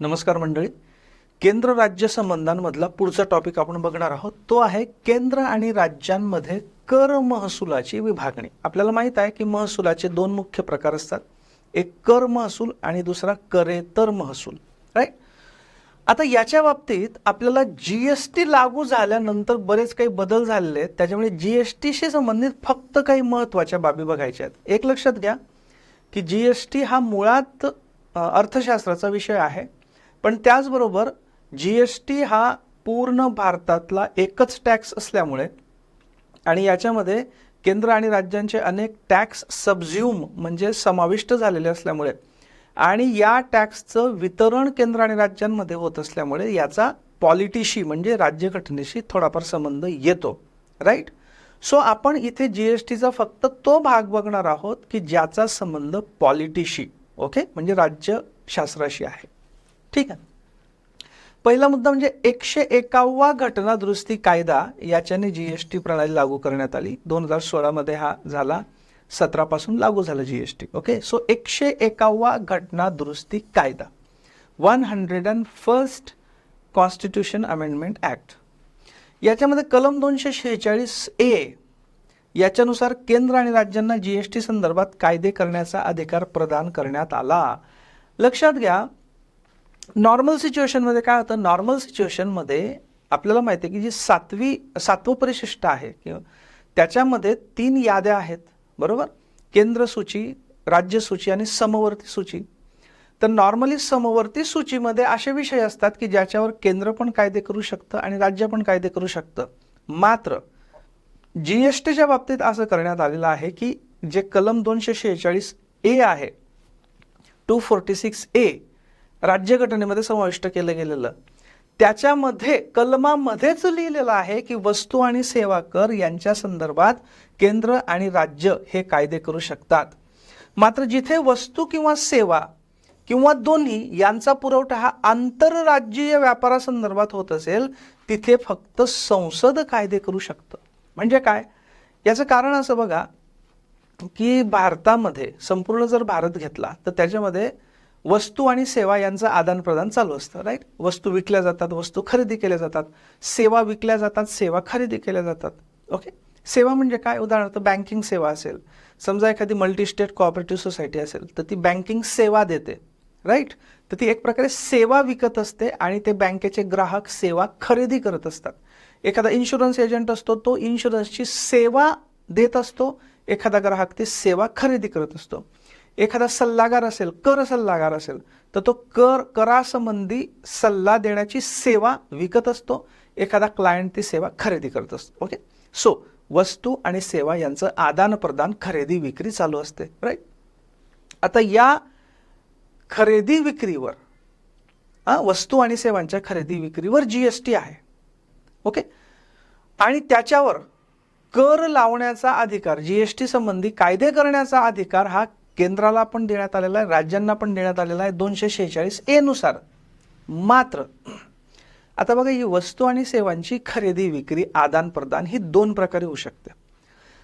नमस्कार मंडळी. केंद्र राज्य संबंधांमधला पुढचा टॉपिक आपण बघणार आहोत. तो आहे केंद्र आणि राज्यांमध्ये कर महसुलाची विभागणी. आपल्याला माहीत आहे की महसुलाचे दोन मुख्य प्रकार असतात. एक कर महसूल आणि दुसरा करेतर महसूल. राईट आता याच्या बाबतीत आपल्याला जी एस टी लागू झाल्यानंतर बरेच काही बदल झालेले आहेत. त्याच्यामुळे जी एस टीशी संबंधित फक्त काही महत्त्वाच्या बाबी बघायच्या आहेत. एक लक्षात घ्या की जी एस टी हा मुळात अर्थशास्त्राचा विषय आहे. पण त्याचबरोबर जी एस टी हा पूर्ण भारतातला एकच टॅक्स असल्यामुळे आणि याच्यामध्ये केंद्र आणि राज्यांचे अनेक टॅक्स सबझ्युम म्हणजे समाविष्ट झालेले असल्यामुळे आणि या टॅक्सचं वितरण केंद्र आणि राज्यांमध्ये होत असल्यामुळे याचा पॉलिटीशी म्हणजे राज्यघटनेशी थोडाफार संबंध येतो राईट सो आपण इथे जी एस टीचा फक्त तो भाग बघणार आहोत की ज्याचा संबंध पॉलिटीशी ओके म्हणजे राज्यशास्त्राशी आहे. ठीक आहे. पहिला मुद्दा म्हणजे एकशे एकावा घटना दुरुस्ती कायदा याच्याने जी एस टी प्रणाली लागू करण्यात आली. दोन हजार सोळामध्ये हा झाला. सतरापासून लागू झाला G S T okay so एकशे एकावा घटना दुरुस्ती कायदा. One hundred and first constitution amendment act याच्यामध्ये कलम दोनशे शेहेचाळीस ए याच्यानुसार केंद्र आणि राज्यांना जी एस टी संदर्भात कायदे करण्याचा अधिकार प्रदान करण्यात आला. लक्षात घ्या नॉर्मल सिच्युएशनमध्ये काय होतं? नॉर्मल सिच्युएशनमध्ये आपल्याला माहिती आहे की जी सातवी सातवं परिशिष्ट आहे किंवा त्याच्यामध्ये तीन याद्या आहेत बरोबर? केंद्र सूची राज्य सूची आणि समवर्ती सूची. तर नॉर्मली समवर्ती सूचीमध्ये असे विषय असतात की ज्याच्यावर केंद्र पण कायदे करू शकतं आणि राज्य पण कायदे करू शकतं. मात्र जी एस टीच्या बाबतीत असं करण्यात आलेलं आहे की जे कलम दोनशे शेहेचाळीस ए आहे टू फोर्टी सिक्स ए राज्यघटनेमध्ये समाविष्ट केलं गेलेलं. त्याच्यामध्ये कलमामध्येच लिहिलेलं आहे की वस्तू आणि सेवा कर यांच्या संदर्भात केंद्र आणि राज्य हे कायदे करू शकतात. मात्र जिथे वस्तू किंवा सेवा किंवा दोन्ही यांचा पुरवठा हा आंतरराज्यीय व्यापारासंदर्भात होत असेल तिथे फक्त संसद कायदे करू शकतं. म्हणजे काय? याचं कारण असं बघा की भारतामध्ये संपूर्ण जर भारत घेतला तर त्याच्यामध्ये वस्तू आणि सेवा यांचं आदानप्रदान चालू असतं राईट वस्तू विकल्या जातात वस्तू खरेदी केल्या जातात. सेवा विकल्या जातात सेवा खरेदी केल्या जातात. ओके सेवा म्हणजे काय? उदाहरणार्थ बँकिंग सेवा असेल. समजा एखादी मल्टीस्टेट कोऑपरेटिव्ह सोसायटी असेल तर ती बँकिंग सेवा देते राईट तर ती एक प्रकारे सेवा विकत असते आणि ते बँकेचे ग्राहक सेवा खरेदी करत असतात. एखादा इन्शुरन्स एजंट असतो तो इन्शुरन्सची सेवा देत असतो. एखादा ग्राहक ती सेवा खरेदी करत असतो. एखादा सल्लागार असेल कर सल्लागार असेल तर तो कर करासंबंधी सल्ला देण्याची सेवा विकत असतो. एखादा क्लायंट ती सेवा खरेदी करत असतो. ओके सो वस्तू आणि सेवा यांचं आदान प्रदान खरेदी विक्री चालू असते. राईट आता या खरेदी विक्रीवर वस्तू आणि सेवांच्या खरेदी विक्रीवर जी एस टी आहे. ओके आणि त्याच्यावर कर लावण्याचा अधिकार जी एस टी संबंधी कायदे करण्याचा अधिकार हा केंद्राला पण देण्यात आलेला आहे राज्यांना पण देण्यात आलेला आहे दोनशे शेहेचाळीस एनुसार मात्र आता बघा ही वस्तू आणि सेवांची खरेदी विक्री आदान प्रदान ही दोन प्रकारे होऊ शकते.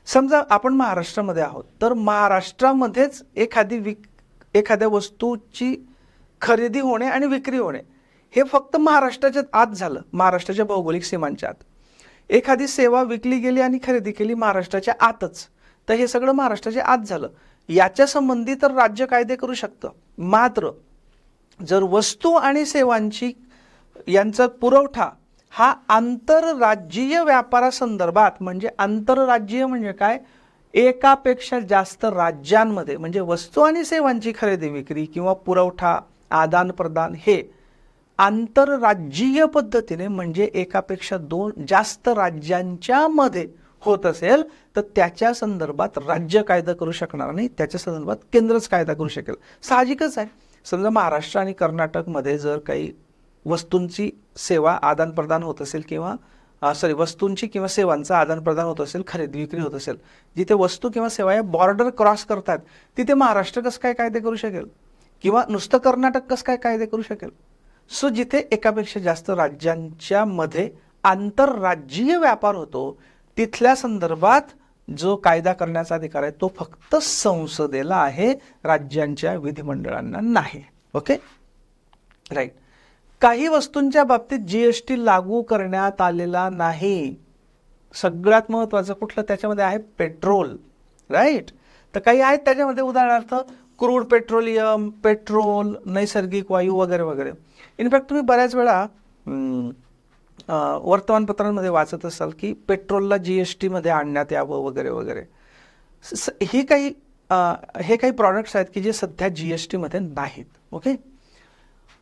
समजा आपण महाराष्ट्रामध्ये आहोत तर महाराष्ट्रामध्येच एखादी विक एखाद्या वस्तूची खरेदी होणे आणि विक्री होणे हे फक्त महाराष्ट्राच्या आत झालं महाराष्ट्राच्या भौगोलिक सीमांच्या आत. एखादी सेवा विकली गेली आणि खरेदी केली महाराष्ट्राच्या आतच तर हे सगळं महाराष्ट्राच्या आत झालं. याच्या संबंधी तर राज्य कायदे करू शकतं. मात्र जर वस्तू आणि सेवांची यांचा पुरवठा हा आंतरराज्यीय व्यापारासंदर्भात म्हणजे आंतरराज्यीय म्हणजे काय? एकापेक्षा जास्त राज्यांमध्ये म्हणजे वस्तू आणि सेवांची खरेदी विक्री किंवा पुरवठा आदान प्रदान हे आंतरराज्यीय पद्धतीने म्हणजे एकापेक्षा दोन जास्त राज्यांच्या मध्ये होत असेल तर त्याच्या संदर्भात राज्य कायदा करू शकणार नाही त्याच्या संदर्भात केंद्रच कायदा करू शकेल. साहजिकच आहे. समजा महाराष्ट्र आणि कर्नाटकमध्ये जर काही वस्तूंची सेवा आदानप्रदान होत असेल किंवा सॉरी वस्तूंची किंवा सेवांचं आदानप्रदान होत असेल खरेदी विक्री होत असेल जिथे वस्तू किंवा सेवा या बॉर्डर क्रॉस करतात तिथे महाराष्ट्र कसं काय कायदे करू शकेल? किंवा नुसतं कर्नाटक कसं काय कायदे करू शकेल? सो जिथे एकापेक्षा जास्त राज्यांच्या मध्ये आंतरराज्यीय व्यापार होतो तिथल्या संदर्भात जो कायदा करण्याचा अधिकार आहे तो फक्त संसदेला आहे राज्यांच्या विधिमंडळांना नाही. ओके राईट काही वस्तूंच्या बाबतीत जीएसटी लागू करण्यात आलेला नाही. सगळ्यात महत्त्वाचं कुठलं? त्याच्यामध्ये आहे पेट्रोल. राईट तर काही आहेत त्याच्यामध्ये? उदाहरणार्थ क्रूड पेट्रोलियम पेट्रोल नैसर्गिक वायू वगैरे वगैरे. इनफॅक्ट तुम्ही बऱ्याच वेळा वर्तमानपत्रांमध्ये वाचत असाल की पेट्रोलला जी एस टीमध्ये आणण्यात यावं वगैरे वगैरे. स- स- ही काही हे काही प्रॉडक्ट्स आहेत की जे सध्या जी एस टीमध्ये नाहीत ओके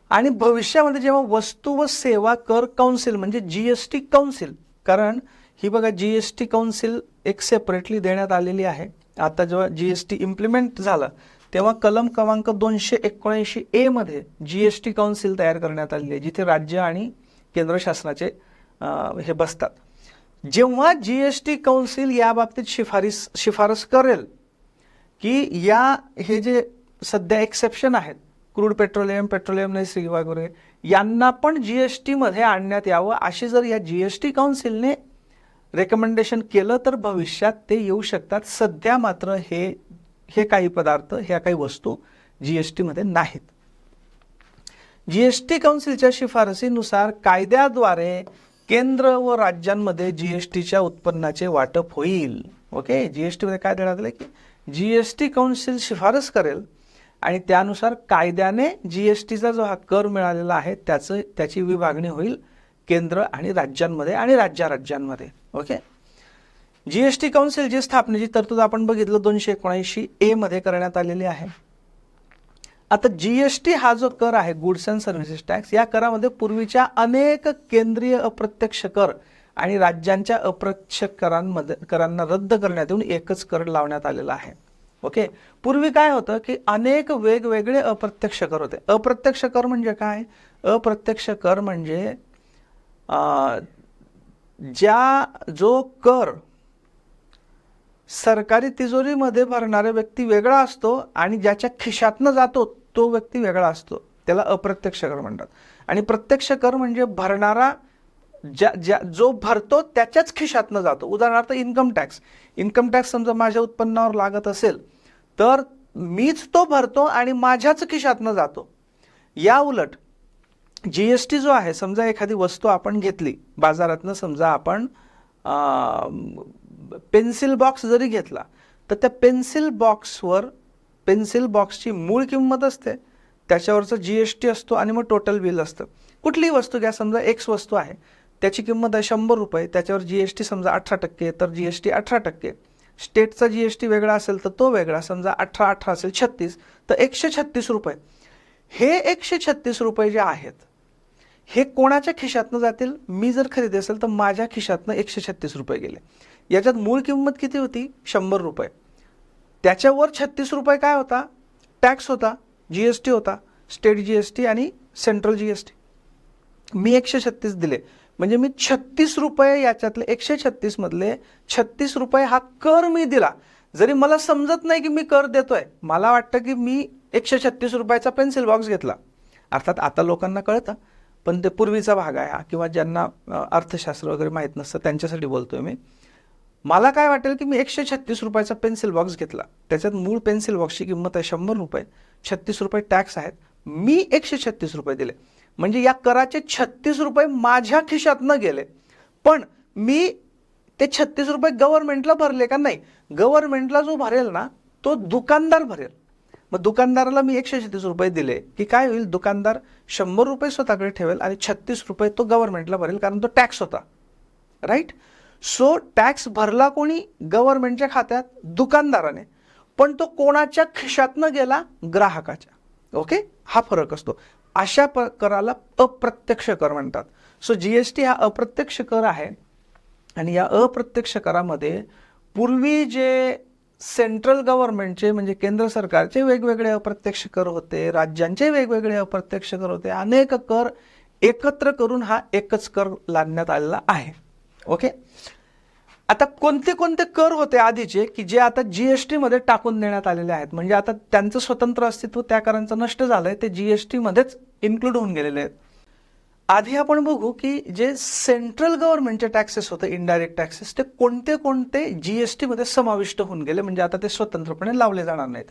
आणि भविष्यामध्ये जेव्हा वस्तू व सेवा कर कौन्सिल म्हणजे जी एस टी कौन्सिल कारण ही बघा जी एस टी कौन्सिल एक सेपरेटली देण्यात आलेली आहे. आता जेव्हा जी एस टी इम्प्लिमेंट झालं तेव्हा कलम क्रमांक दोनशे एकोणऐंशी एमध्ये जी एस टी कौन्सिल तयार करण्यात आलेली आहे जिथे राज्य आणि केंद्र शासनाचे हे बसतात. जेव्हा जी एस टी कौन्सिल याबाबतीत शिफारस शिफारस करेल की या हे जे सध्या एक्सेप्शन आहेत क्रूड पेट्रोलियम पेट्रोलियम नैसर्गिक वगैरे यांना पण जी एस टीमध्ये आणण्यात यावं अशी जर या जी एस टी काउन्सिलने रेकमेंडेशन केलं तर भविष्यात ते येऊ शकतात. सध्या मात्र हे हे काही पदार्थ ह्या काही वस्तू जी एस टीमध्ये नाहीत. जी एस टी काउन्सिलच्या शिफारसीनुसार कायद्याद्वारे केंद्र व राज्यांमध्ये जी एस टीच्या उत्पन्नाचे वाटप होईल. ओके जी एस टीमध्ये काय देण्यात आलं की जी एस टी काउन्सिल शिफारस करेल आणि त्यानुसार कायद्याने जी एस टीचा जो हा कर मिळालेला आहे त्याचं त्याची विभागणी होईल केंद्र आणि राज्यांमध्ये आणि राज्याराज्यांमध्ये. ओके जी एस टी काउन्सिलची स्थापनेची तरतूद आपण बघितलं दोनशे एकोणऐंशी एमध्ये करण्यात आलेली आहे. आता जी एस टी हा जो कर आहे गुड्स अँड सर्व्हिसेस टॅक्स या करामध्ये पूर्वीच्या अनेक केंद्रीय अप्रत्यक्ष कर आणि राज्यांच्या अप्रत्यक्ष करांमध्ये करांना रद्द करण्यात येऊन एकच कर लावण्यात आलेला आहे. ओके पूर्वी काय होतं की अनेक वेगवेगळे अप्रत्यक्ष कर होते. अप्रत्यक्ष कर म्हणजे काय? अप्रत्यक्ष कर म्हणजे ज्या जो कर सरकारी तिजोरीमध्ये भरणारा व्यक्ती वेगळा असतो आणि ज्याच्या खिशातनं जातो तो व्यक्ती वेगळा असतो. त्याला अप्रत्यक्ष कर म्हणतात. आणि प्रत्यक्ष कर म्हणजे भरणारा ज्या ज्या जो भरतो त्याच्याच खिशातनं जातो. उदाहरणार्थ इन्कम टॅक्स इन्कम टॅक्स समजा माझ्या उत्पन्नावर लागत असेल तर मीच तो भरतो आणि माझ्याच खिशातनं जातो. या उलट जी एस टी जो आहे समजा एखादी वस्तू आपण घेतली बाजारातनं समजा आपण पेन्सिल बॉक्स जरी घेतला तर त्या पेन्सिल बॉक्सवर पेन्सिल बॉक्सची मूळ किंमत असते त्याच्यावरचं जी एस टी असतो आणि मग टोटल बिल असतं. कुठलीही वस्तू घ्या समजा एक्स वस्तू आहे त्याची किंमत आहे शंभर रुपये त्याच्यावर जी एस टी समजा अठरा टक्के तर जी एस टी अठरा टक्के. स्टेटचा जी एस टी वेगळा असेल तर तो वेगळा समजा अठरा अठरा असेल छत्तीस तर एकशे छत्तीस रुपये. हे एकशे छत्तीस रुपये जे आहेत हे कोणाच्या खिशातनं जातील? मी जर खरेदी असेल तर माझ्या खिशातनं एकशे छत्तीस रुपये गेले. याच्यात मूळ किंमत किती होती? शंभर रुपये. त्याच्यावर छत्तीस रुपये काय होता? टॅक्स होता जी एस टी होता स्टेट जी एस टी आणि सेंट्रल जी एस टी मी एकशे छत्तीस दिले. म्हणजे मी छत्तीस रुपये याच्यातले एकशे छत्तीस मधले छत्तीस रुपये हा कर मी दिला. जरी मला समजत नाही की मी कर देतोय मला वाटतं की मी एकशे छत्तीस रुपयाचा पेन्सिल बॉक्स घेतला. अर्थात आता लोकांना कळतं पण ते पूर्वीचा भाग आहे हा किंवा ज्यांना अर्थशास्त्र वगैरे माहीत नसतं त्यांच्यासाठी बोलतोय मी. मला काय वाटेल की मी एकशे छत्तीस रुपयाचा पेन्सिल बॉक्स घेतला. त्याच्यात मूळ पेन्सिल बॉक्सची किंमत आहे शंभर रुपये. छत्तीस रुपये टॅक्स आहेत. मी एकशे छत्तीस रुपये दिले. म्हणजे या कराचे छत्तीस रुपये माझ्या खिशातनं गेले. पण मी ते छत्तीस रुपये गव्हर्नमेंटला भरले का नाही? गव्हर्नमेंटला जो भरेल ना तो दुकानदार भरेल. मग दुकानदाराला मी एकशे छत्तीस रुपये दिले की काय होईल? दुकानदार शंभर रुपये स्वतःकडे ठेवेल आणि छत्तीस रुपये तो गव्हर्नमेंटला भरेल कारण तो टॅक्स होता. राईट सो टॅक्स भरला कोणी? गव्हर्नमेंटच्या खात्यात दुकानदाराने. पण तो कोणाच्या खिशातनं गेला? ग्राहकाच्या. ओके हा फरक असतो. अशा प कराला अप्रत्यक्ष कर म्हणतात. सो जी एस टी हा अप्रत्यक्ष कर आहे. आणि या अप्रत्यक्ष करामध्ये पूर्वी जे सेंट्रल गव्हर्नमेंटचे म्हणजे केंद्र सरकारचे वेगवेगळे अप्रत्यक्ष कर होते राज्यांचे वेगवेगळे अप्रत्यक्ष कर होते अनेक कर एकत्र करून हा एकच कर लादण्यात आलेला आहे. ओके? आता कोणते कोणते कर होते आधीचे की जे आता जीएसटी मध्ये टाकून देण्यात आलेले आहेत? म्हणजे आता त्यांचं स्वतंत्र अस्तित्व त्या करांचं नष्ट झालंय ते जीएसटी मध्येच इन्क्लूड होऊन गेलेले आहेत. आधी आपण बघू की जे सेंट्रल गव्हर्नमेंटचे टॅक्सेस होते इनडायरेक्ट टॅक्सेस ते कोणते कोणते जी एसमध्ये समाविष्ट होऊन गेले? म्हणजे आता ते स्वतंत्रपणे लावले जाणार नाहीत.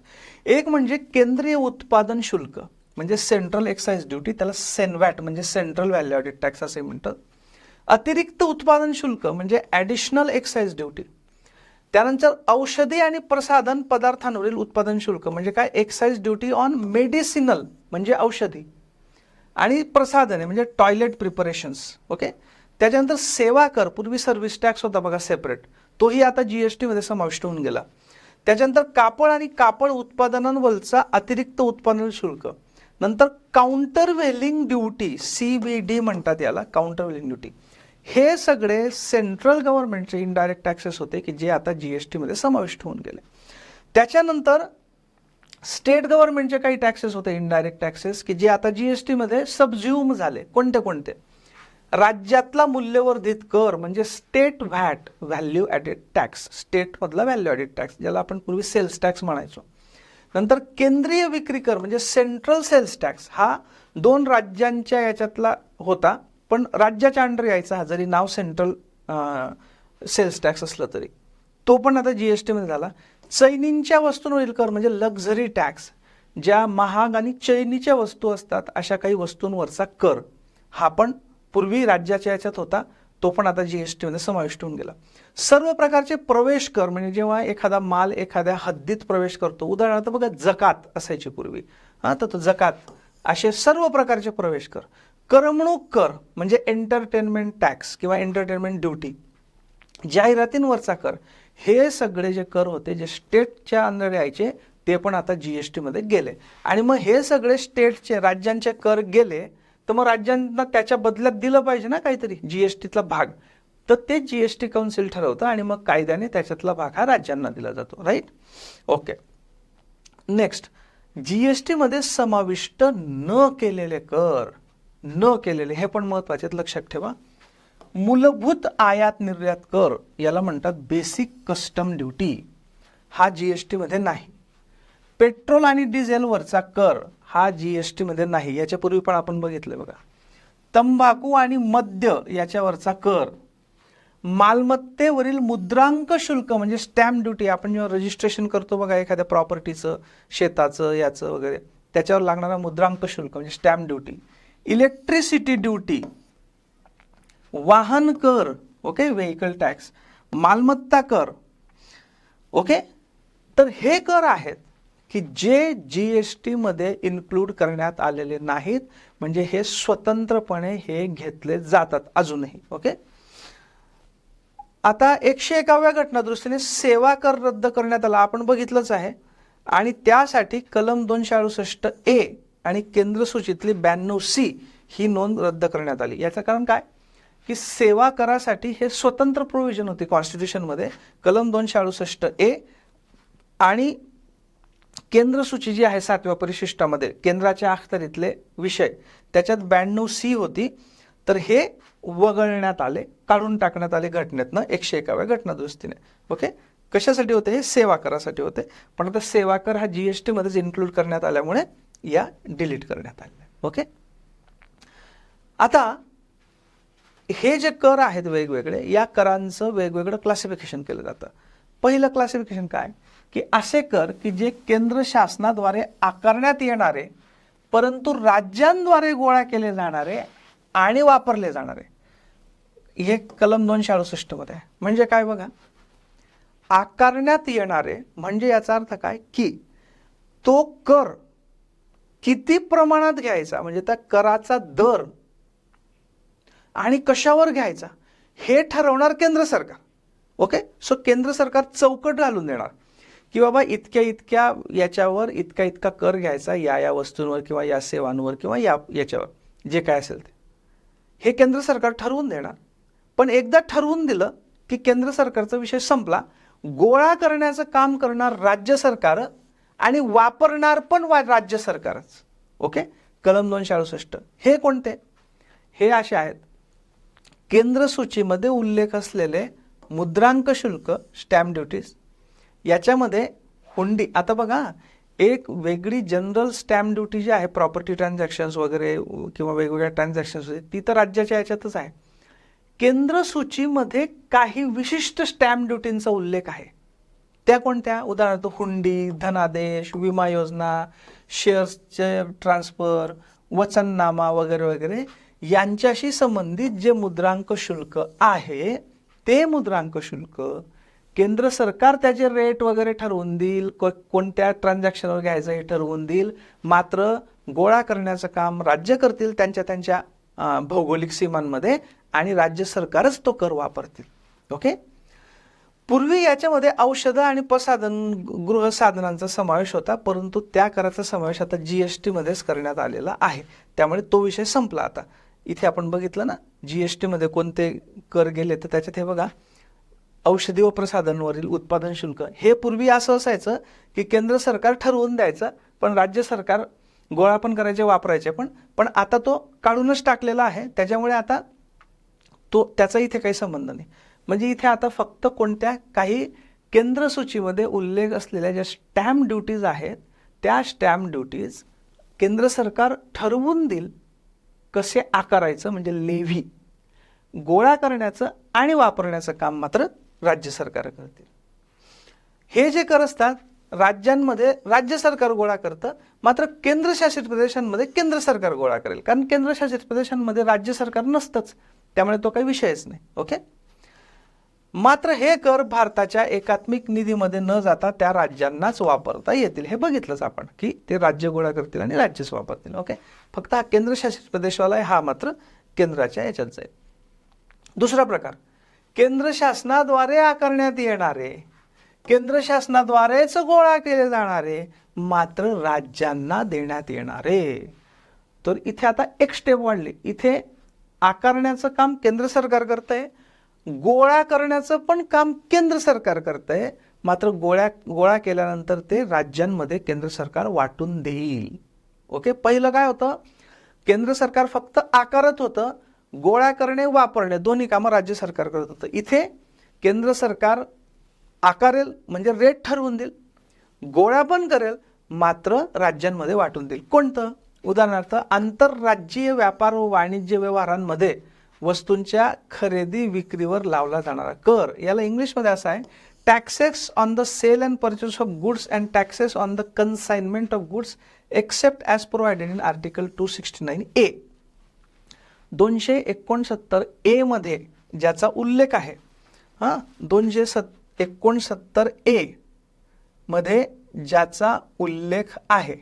एक म्हणजे केंद्रीय उत्पादन शुल्क. म्हणजे सेंट्रल एक्साइज ड्युटी त्याला सेनवॅट म्हणजे सेंट्रल व्हॅल्यू ॲडेड टॅक्स असे म्हणतात. अतिरिक्त उत्पादन शुल्क म्हणजे ॲडिशनल एक्साईज ड्युटी त्यानंतर औषधी आणि प्रसाधन पदार्थांवरील उत्पादन शुल्क म्हणजे काय? एक्साईज ड्युटी ऑन मेडिसिनल म्हणजे औषधी. आणि प्रसाधने म्हणजे टॉयलेट प्रिपरेशन्स ओके त्याच्यानंतर सेवा कर पूर्वी सर्व्हिस टॅक्स होता बघा सेपरेट तोही आता जी एस टीमध्ये समाविष्ट होऊन गेला. त्याच्यानंतर कापड आणि कापड उत्पादनांवरचा अतिरिक्त उत्पादन शुल्क. नंतर countervailing duty C B D म्हणतात याला काउंटर वेलिंग ड्युटी हे सगळे सेंट्रल गव्हर्नमेंटचे इनडायरेक्ट टॅक्सेस होते की जे आता जी एस टीमध्ये समाविष्ट होऊन गेले. त्याच्यानंतर स्टेट गव्हर्नमेंटचे काही टॅक्सेस होते इनडायरेक्ट टॅक्सेस की जे आता जी एस टीमध्ये सबज्युम झाले. कोणते कोणते? राज्यातला मूल्यवर्धित कर म्हणजे state VAT value added tax स्टेटमधला value added tax ज्याला आपण पूर्वी सेल्स टॅक्स म्हणायचो. नंतर केंद्रीय विक्री कर म्हणजे सेंट्रल सेल्स टॅक्स हा दोन राज्यांच्या याच्यातला होता. पण राज्याच्या अंडर यायचा हा जरी नाव सेंट्रल सेल्स टॅक्स असलं तरी. तो पण आता जी एस टीमध्ये झाला. चैनींच्या वस्तूंवरील कर म्हणजे लक्झरी टॅक्स ज्या महाग आणि चैनीच्या वस्तू असतात अशा काही वस्तूंवरचा कर हा पण पूर्वी राज्याच्या याच्यात होता. तो पण आता जी एस टीमध्ये समाविष्ट होऊन गेला. सर्व प्रकारचे प्रवेश कर म्हणजे जेव्हा एखादा माल एखाद्या हद्दीत प्रवेश करतो उदाहरणार्थ बघा जकात असायची पूर्वी. हां तर तो जकात असे सर्व प्रकारचे प्रवेश कर. करमणूक कर म्हणजे एंटरटेनमेंट टॅक्स किंवा एंटरटेनमेंट ड्युटी जाहिरातींवरचा कर हे सगळे जे कर होते जे स्टेटच्या अंदर यायचे ते पण आता जी एस टीमध्ये गेले. आणि मग हे सगळे स्टेटचे राज्यांचे कर गेले तर मग राज्यांना त्याच्या बदल्यात दिलं पाहिजे ना काहीतरी जी एस टीतला भाग. तर ते जी एस टी काउन्सिल ठरवतं आणि मग कायद्याने त्याच्यातला भाग हा राज्यांना दिला जातो right okay next G S टीमध्ये समाविष्ट न केलेले कर न केलेले हे पण महत्त्वाचे आहेत, लक्षात ठेवा. मूलभूत आयात निर्यात कर याला म्हणतात बेसिक कस्टम ड्युटी हा जी एस टीमध्ये नाही. पेट्रोल आणि डिझेलवरचा कर हा जी एस टीमध्ये नाही. याच्यापूर्वी पण आपण बघितलं बघा. तंबाखू आणि मद्य याच्यावरचा कर. मालमत्तेवरील मुद्रांक शुल्क म्हणजे स्टॅम्प ड्युटी आपण जेव्हा रजिस्ट्रेशन करतो बघा एखाद्या प्रॉपर्टीचं शेताचं याचं वगैरे त्याच्यावर लागणारा मुद्रांक शुल्क म्हणजे स्टॅम्प ड्युटी इलेक्ट्रिसिटी ड्युटी वाहन कर ओके व्हेकल टॅक्स मालमत्ता कर ओके तर हे कर आहेत की जे जी एस टीमध्ये इन्क्लूड करण्यात आलेले नाहीत म्हणजे हे स्वतंत्रपणे हे घेतले जातात अजूनही ओके आता एकशे एकाव्या घटनादृष्टीने सेवा कर रद्द करण्यात आला आपण बघितलंच आहे. आणि त्यासाठी कलम दोनशे अडुसष्ट ए आणि केंद्र सूचीतली ब्याण्णव सी ही नोंद रद्द करण्यात आली. याचं कारण काय? की सेवा करासाठी हे स्वतंत्र प्रोव्हिजन होते कॉन्स्टिट्यूशनमध्ये कलम दोनशे अडुसष्ट ए आणि केंद्र सूची जी आहे सातव्या परिशिष्टामध्ये केंद्राच्या अखत्यारीतले विषय त्याच्यात ब्याण्णव सी होती. तर हे वगळण्यात आले काढून टाकण्यात आले घटनेतनं एकशे एकाव्या घटनादुरुस्तीने. ओके? कशासाठी होते? हे सेवा करासाठी होते. पण आता सेवा कर हा जी एस टीमध्येच इन्क्लूड करण्यात आल्यामुळे या डिलीट करण्यात आल्या ओके? आता हे जे कर आहेत वेगवेगळे या करांचं वेगवेगळं क्लासिफिकेशन केलं जातं. पहिलं क्लासिफिकेशन काय? की असे कर की जे केंद्र शासनाद्वारे आकारण्यात येणारे परंतु राज्यांद्वारे गोळा केले जाणारे आणि वापरले जाणारे. हे कलम दोनशे अडुसष्टमध्ये आहे. म्हणजे काय बघा? आकारण्यात येणारे म्हणजे याचा अर्थ काय? की तो कर किती प्रमाणात घ्यायचा? म्हणजे त्या कराचा दर आणि कशावर घ्यायचा? हे ठरवणार केंद्र सरकार. ओके? सो केंद्र सरकार चौकट घालून देणार. की बाबा इतक्या इतक्या याच्यावर इतका इतका कर घ्यायचा या या वस्तूंवर किंवा या सेवांवर किंवा या याच्यावर जे काय असेल ते. हे केंद्र सरकार ठरवून देणार. पण एकदा ठरवून दिलं की केंद्र सरकारचा विषय संपला गोळा करण्याचं काम करणार राज्य सरकार आणि वापरणार पण वा राज्य सरकारच. ओके कलम दोनशे अडुसष्ट. हे कोणते? हे असे आहेत. केंद्र सूचीमध्ये उल्लेख असलेले मुद्रांक शुल्क स्टॅम्प ड्युटीज याच्यामध्ये हुंडी. आता बघा एक वेगळी जनरल स्टॅम्प ड्युटी जी आहे प्रॉपर्टी ट्रान्झॅक्शन्स वगैरे किंवा वेगवेगळ्या ट्रान्झॅक्शन्स ती तर राज्याच्या याच्यातच आहे. केंद्र सूचीमध्ये काही विशिष्ट स्टॅम्प ड्युटींचा उल्लेख आहे. त्या कोणत्या? उदाहरणार्थ हुंडी धनादेश विमा योजना शेअर्सचे ट्रान्सफर वचननामा वगैरे वगैरे यांच्याशी संबंधित जे मुद्रांक शुल्क आहे ते मुद्रांक शुल्क केंद्र सरकार त्याचे रेट वगैरे ठरवून देईल को- कोणत्या ट्रान्झॅक्शनवर घ्यायचं हे ठरवून देईल मात्र गोळा करण्याचं काम राज्य करतील त्यांच्या त्यांच्या भौगोलिक सीमांमध्ये आणि राज्य सरकारच तो कर वापरतील. ओके पूर्वी याच्यामध्ये औषधं आणि प्रसाधन गृहसाधनांचा समावेश होता परंतु त्या कराचा समावेश आता जी एस टीमध्येच करण्यात आलेला आहे. त्यामुळे तो विषय संपला आता. इथे आपण बघितलं ना जी एस टीमध्ये कोणते कर गेले तर त्याच्यात हे बघा औषधी व प्रसाधनवरील उत्पादन शुल्क. हे पूर्वी असं असायचं की केंद्र सरकार ठरवून द्यायचं पण राज्य सरकार गोळा पण करायचे वापरायचे पण पण आता तो काढूनच टाकलेला आहे. त्याच्यामुळे आता तो त्याचा इथे काही संबंध नाही. म्हणजे इथे आता फक्त कोणत्या काही केंद्रसूचीमध्ये उल्लेख असलेल्या ज्या स्टॅम्प ड्युटीज आहेत त्या स्टॅम्प ड्युटीज केंद्र सरकार ठरवून देईल कसे आकारायचं म्हणजे लेव्ही गोळा करण्याचं आणि वापरण्याचं काम मात्र राज्य सरकार करतील. हे जे कर असतात राज्यांमध्ये राज्य सरकार गोळा करतं मात्र केंद्रशासित प्रदेशांमध्ये केंद्र सरकार गोळा करेल. कारण केंद्रशासित प्रदेशांमध्ये राज्य सरकार नसतंच त्यामुळे तो काही विषयच नाही. ओके? मात्र हे कर भारताच्या एकात्मिक निधीमध्ये न जाता त्या राज्यांनाच वापरता येतील. हे बघितलंच आपण की ते राज्य गोळा करतील आणि राज्यच वापरतील. ओके फक्त हा केंद्रशासित प्रदेशवाला आहे हा मात्र केंद्राच्या याच्यात जाईल दुसरा प्रकार केंद्र शासनाद्वारे आकारण्यात येणारे केंद्र शासनाद्वारेच गोळा केले जाणारे मात्र राज्यांना देण्यात येणारे. तर इथे आता एक स्टेप वाढली. इथे आकारण्याचं काम केंद्र सरकार करतंय गोळा करण्याचं पण काम केंद्र सरकार करतंय. मात्र गोळ्या गोळा केल्यानंतर ते राज्यांमध्ये केंद्र सरकार वाटून देईल. ओके? पहिलं काय होतं? केंद्र सरकार फक्त आकारत होतं गोळा करणे वापरणे दोन्ही कामं राज्य सरकार करत होतं. इथे केंद्र सरकार आकारेल म्हणजे रेट ठरवून देईल. गोळा पण करेल मात्र राज्यांमध्ये वाटून देईल. कोणतं? उदाहरणार्थ आंतरराज्यीय व्यापार व वाणिज्य व्यवहारांमध्ये वस्तूंच्या खरेदी विक्रीवर लावला जाणारा कर. याला इंग्लिशमध्ये असा आहे taxes on the sale and purchase of goods and taxes on the consignment of goods except as provided in article two sixty nine A दोनशे एकोणसत्तर एमध्ये ज्याचा उल्लेख आहे हां दोनशे सत् एकोणसत्तर ए मध्ये ज्याचा उल्लेख आहे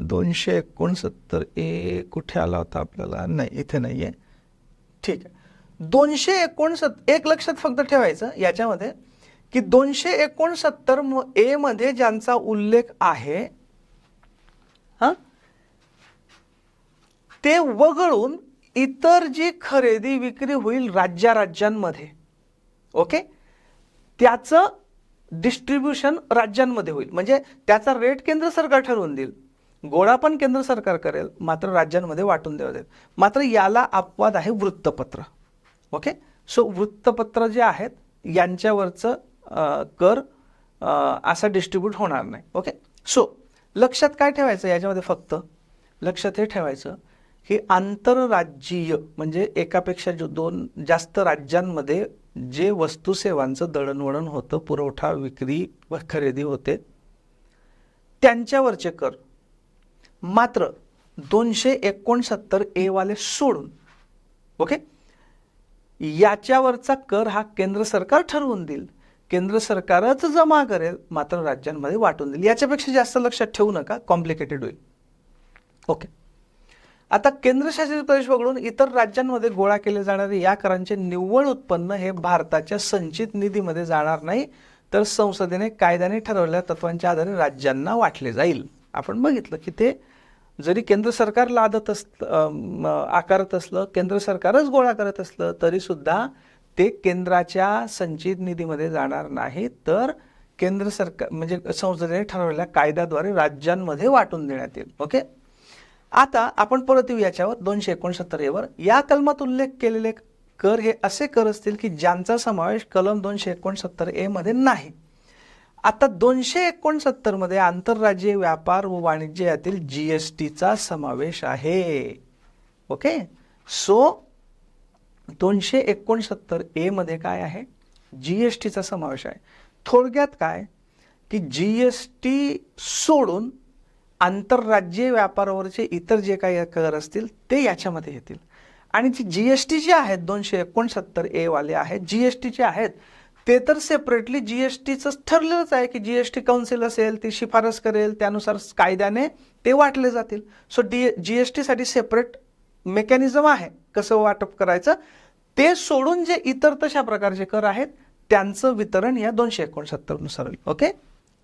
दोनशे एकोणसत्तर ए कुठे आला होता आपल्याला? नाही इथे नाही आहे ठीक आहे. दोनशे एकोणसत् एक लक्षात फक्त ठेवायचं याच्यामध्ये की दोनशे एकोणसत्तर ए मध्ये ज्यांचा उल्लेख आहे हा ते वगळून इतर जी खरेदी विक्री होईल राज्या राज्यांमध्ये ओके? त्याचं डिस्ट्रीब्युशन राज्यांमध्ये होईल. म्हणजे त्याचा रेट केंद्र सरकार ठरवून देईल. गोळा पण केंद्र सरकार करेल मात्र राज्यांमध्ये वाटून देऊ देईल मात्र याला अपवाद आहे वृत्तपत्र. ओके? सो वृत्तपत्र जे आहेत यांच्यावरचं कर असा डिस्ट्रीब्यूट होणार नाही. ओके? सो लक्षात काय ठेवायचं याच्यामध्ये फक्त? लक्षात हे ठेवायचं की आंतरराज्यीय म्हणजे एकापेक्षा जो दोन जास्त राज्यांमध्ये जे वस्तू सेवांचं दळणवळण होतं पुरवठा विक्री व खरेदी होते त्यांच्यावरचे कर. मात्र दोनशे एकोणसत्तर एवाले सोडून ओके याच्यावरचा कर हा केंद्र सरकार ठरवून देईल. केंद्र सरकारच जमा करेल मात्र राज्यांमध्ये वाटून देईल. याच्यापेक्षा जास्त लक्षात ठेवू नका कॉम्प्लिकेटेड होईल. ओके आता केंद्रशासित प्रदेश वगळून इतर राज्यांमध्ये गोळा केले जाणारे या करांचे निव्वळ उत्पन्न हे भारताच्या संचित निधीमध्ये जाणार नाही तर संसदेने कायद्याने ठरवलेल्या तत्वांच्या आधारे राज्यांना वाटले जाईल. आपण बघितलं की ते जरी केंद्र सरकार लादत असलं आकारत असलं केंद्र सरकारच गोळा करत असलं तरीसुद्धा ते केंद्राच्या संचित निधीमध्ये जाणार नाही तर केंद्र सरकार म्हणजे संसदेने ठरवलेल्या कायद्याद्वारे राज्यांमध्ये वाटून देण्यात येईल. ओके? आता आपण परत येऊ याच्यावर दोनशे एकोणसत्तर एवर. या कलमात उल्लेख केलेले कर हे असे कर असतील की ज्यांचा समावेश कलम दोनशे एकोणसत्तर ए मध्ये नाही. आता दोनशे एकोणसत्तरमध्ये आंतरराज्यीय व्यापार व वाणिज्य यातील जी एस टीचा समावेश आहे. ओके? सो दोनशे एकोणसत्तर ए मध्ये काय आहे? जी एस टीचा समावेश आहे. थोडक्यात काय? की जी एस टी सोडून आंतरराज्यीय व्यापारावरचे इतर जे काही कर असतील ते याच्यामध्ये येतील. आणि जी जी एस टी जे आहेत दोनशे एकोणसत्तर ए वाले आहेत जी एस टीचे आहेत ते तर सेपरेटली जी एस टीचंच ठरलेलंच आहे की जी एस टी काउन्सिल असेल ती शिफारस करेल त्यानुसार कायद्याने ते वाटले जातील. सो डी जी एस टीसाठी सेपरेट मेकॅनिझम आहे कसं वाटप करायचं? ते सोडून जे इतर तशा प्रकारचे कर आहेत त्यांचं वितरण या दोनशे एकोणसत्तरनुसार होईल. ओके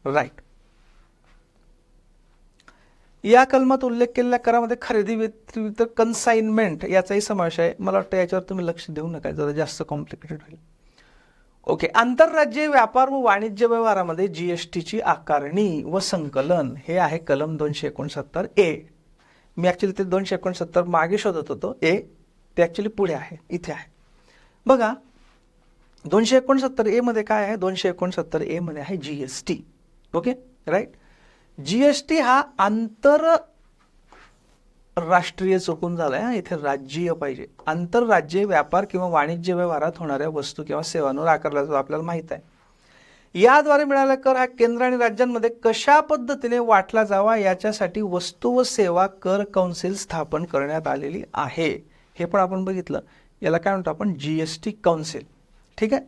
राईट या कलमात उल्लेख केलेल्या करामध्ये खरेदी व्यतिरिक्त कन्साइनमेंट याचाही समावेश आहे. मला वाटतं याच्यावर तुम्ही लक्ष देऊ नका जरा जास्त कॉम्प्लिकेटेड होईल. ओके आंतरराज्य व्यापार व वाणिज्य व्यवहारामध्ये जीएसटीची आकारणी व संकलन हे आहे कलम दोनशे एकोणसत्तर ए मी ॲक्च्युली ते दोनशे एकोणसत्तर मागे शोधत होतो. ए ते ॲक्च्युली पुढे आहे इथे आहे. बघा दोनशे एकोणसत्तर एमध्ये काय आहे? दोनशे एकोणसत्तर एमध्ये आहे G S T okay right G S T हा आंतर राष्ट्रीय चुकून झालंय इथे राज्यीय पाहिजे. आंतरराज्यीय व्यापार किंवा वाणिज्य व्यवहारात होणाऱ्या वस्तू किंवा सेवांवर आकारला जातो आपल्याला माहीत आहे. याद्वारे मिळाला कर हा केंद्र आणि राज्यांमध्ये कशा पद्धतीने वाटला जावा याच्यासाठी वस्तू व सेवा कर कौन्सिल स्थापन करण्यात आलेली आहे. हे पण आपण बघितलं. याला काय म्हणतो आपण? G S T council. ठीक आहे?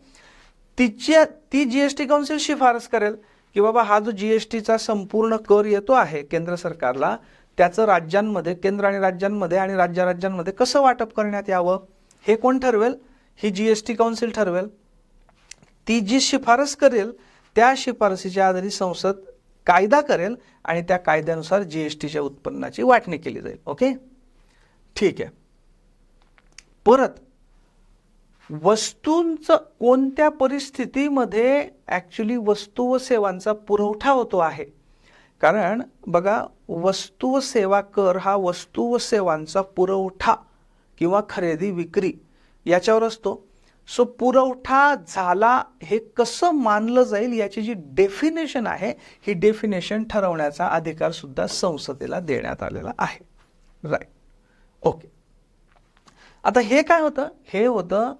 तिच्या ती जी एस टी कौन्सिल शिफारस करेल की बाबा हा जो जी एस टीचा संपूर्ण कर येतो आहे केंद्र सरकारला त्याचं राज्यांमध्ये केंद्र आणि राज्यांमध्ये आणि राज्या राज्यांमध्ये कसं वाटप करण्यात यावं? हे कोण ठरवेल? ही जी एस टी काउन्सिल ठरवेल. ती जी शिफारस करेल त्या शिफारसीच्या आधारे संसद कायदा करेल आणि त्या कायद्यानुसार जी एस टीच्या उत्पन्नाची वाटणी केली जाईल. ओके? ठीक आहे. परत वस्तूंचं कोणत्या परिस्थितीमध्ये ॲक्च्युली वस्तू व सेवांचा पुरवठा होतो आहे? कारण बघा वस्तू व सेवा कर हा वस्तू व सेवांचा पुरवठा किंवा खरेदी विक्री याच्यावर असतो. सो पुरवठा झाला हे कसं मानलं जाईल याची जी डेफिनेशन आहे ही डेफिनेशन ठरवण्याचा अधिकार सुद्धा संसदेला देण्यात आलेला आहे. राईट ओके आता हे काय होतं? हे होतं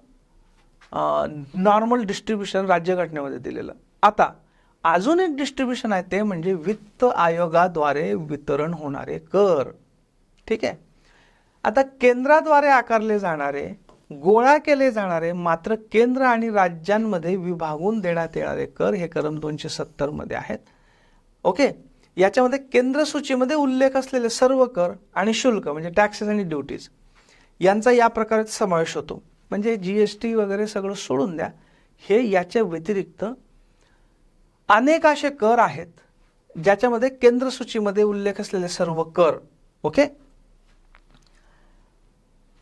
नॉर्मल डिस्ट्रीब्युशन राज्यघटनेमध्ये दिलेलं. आता अजून एक डिस्ट्रीब्युशन आहे ते म्हणजे वित्त आयोगाद्वारे वितरण होणारे कर. ठीक आहे? आता केंद्राद्वारे आकारले जाणारे गोळा केले जाणारे मात्र केंद्र आणि राज्यांमध्ये विभागून देण्यात येणारे कर हे कलम दोनशे सत्तरमध्ये आहेत. ओके? याच्यामध्ये केंद्र सूचीमध्ये उल्लेख असलेले सर्व कर आणि शुल्क म्हणजे टॅक्सेस आणि ड्युटीज यांचा या प्रकारे समावेश होतो. म्हणजे जी एस टी वगैरे सगळं सोडून द्या. हे याच्या व्यतिरिक्त अनेक असे कर आहेत ज्याच्यामध्ये केंद्र सूचीमध्ये उल्लेख असलेले सर्व कर ओके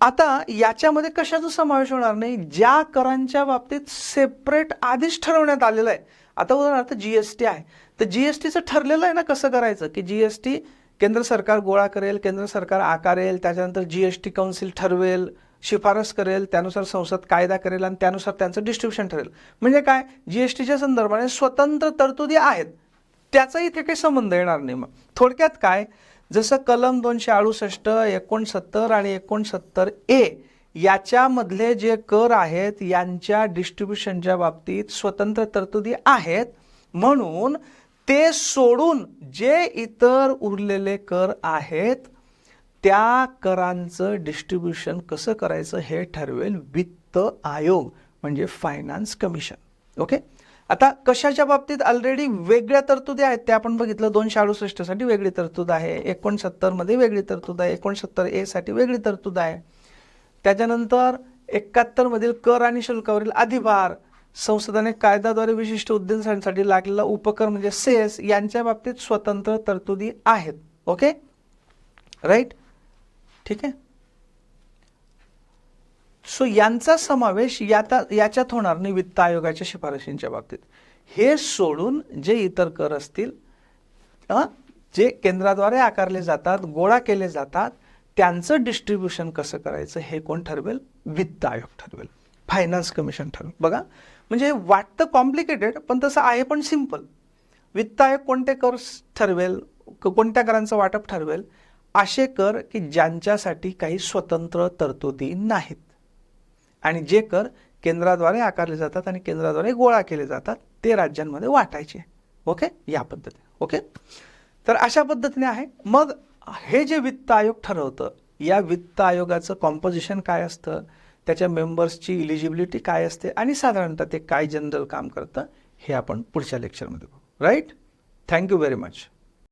आता याच्यामध्ये कशाचा समावेश होणार नाही? ज्या करांच्या बाबतीत सेपरेट आधीच ठरवण्यात आलेलं आहे. आता उदाहरणार्थ जी एस टी आहे. तर जी एस टीचं ठरलेलं आहे ना कसं करायचं? की जी एस टी केंद्र सरकार गोळा करेल केंद्र सरकार आकारेल त्याच्यानंतर जी एस टी काउन्सिल ठरवेल शिफारस करेल त्यानुसार संसद कायदा करेल आणि त्यानुसार त्यांचं डिस्ट्रीब्युशन ठरेल. म्हणजे काय? जी एस टीच्या संदर्भाने स्वतंत्र तरतुदी आहेत. त्याचा इथे काही संबंध येणार नाही मग. थोडक्यात काय? जसं कलम दोनशे अडुसष्ट एकोणसत्तर आणि एकोणसत्तर ए याच्यामधले जे कर आहेत यांच्या डिस्ट्रीब्युशनच्या बाबतीत स्वतंत्र तरतुदी आहेत. म्हणून ते सोडून जे इतर उरलेले कर आहेत त्या करांचं डिस्ट्रीब्युशन कसं करायचं हे ठरवेल वित्त आयोग म्हणजे फायनान्स कमिशन ओके आता कशाच्या बाबतीत ऑलरेडी वेगळ्या तरतुदी आहेत? त्या आपण बघितलं दोनशे अडुसष्टसाठी वेगळी तरतूद आहे. एकोणसत्तरमध्ये वेगळी तरतूद आहे. एकोणसत्तर एसाठी वेगळी तरतूद आहे. त्याच्यानंतर एकाहत्तरमधील कर आणि शुल्कावरील अधिभार संसदेने कायद्याद्वारे विशिष्ट उद्देशांसाठी लागलेला उपकर म्हणजे सेस यांच्या बाबतीत स्वतंत्र तरतुदी आहेत. ओके राईट ठीक आहे? सो यांचा समावेश याता याच्यात होणार नाही वित्त आयोगाच्या शिफारशींच्या बाबतीत. हे सोडून जे इतर कर असतील जे केंद्राद्वारे आकारले जातात गोळा केले जातात त्यांचं डिस्ट्रीब्युशन कसं करायचं हे कोण ठरवेल? वित्त आयोग ठरवेल. फायनान्स कमिशन ठरवेल. बघा म्हणजे वाटतं कॉम्प्लिकेटेड पण तसं आहे पण सिंपल वित्त आयोग कोणते कर ठरवेल? कोणत्या करांचं वाटप ठरवेल? असे कर की ज्यांच्यासाठी काही स्वतंत्र तरतुदी नाहीत. आणि जे कर केंद्राद्वारे आकारले जातात आणि केंद्राद्वारे गोळा केले जातात ते राज्यांमध्ये वाटायचे. ओके? या पद्धतीने. ओके? तर अशा पद्धतीने आहे. मग हे जे वित्त आयोग ठरवतं या वित्त आयोगाचं कॉम्पोजिशन काय असतं? त्याच्या मेंबर्सची इलिजिबिलिटी काय असते? आणि साधारणतः ते काय जनरल काम करतं? हे आपण पुढच्या लेक्चरमध्ये बघू. Right thank you very much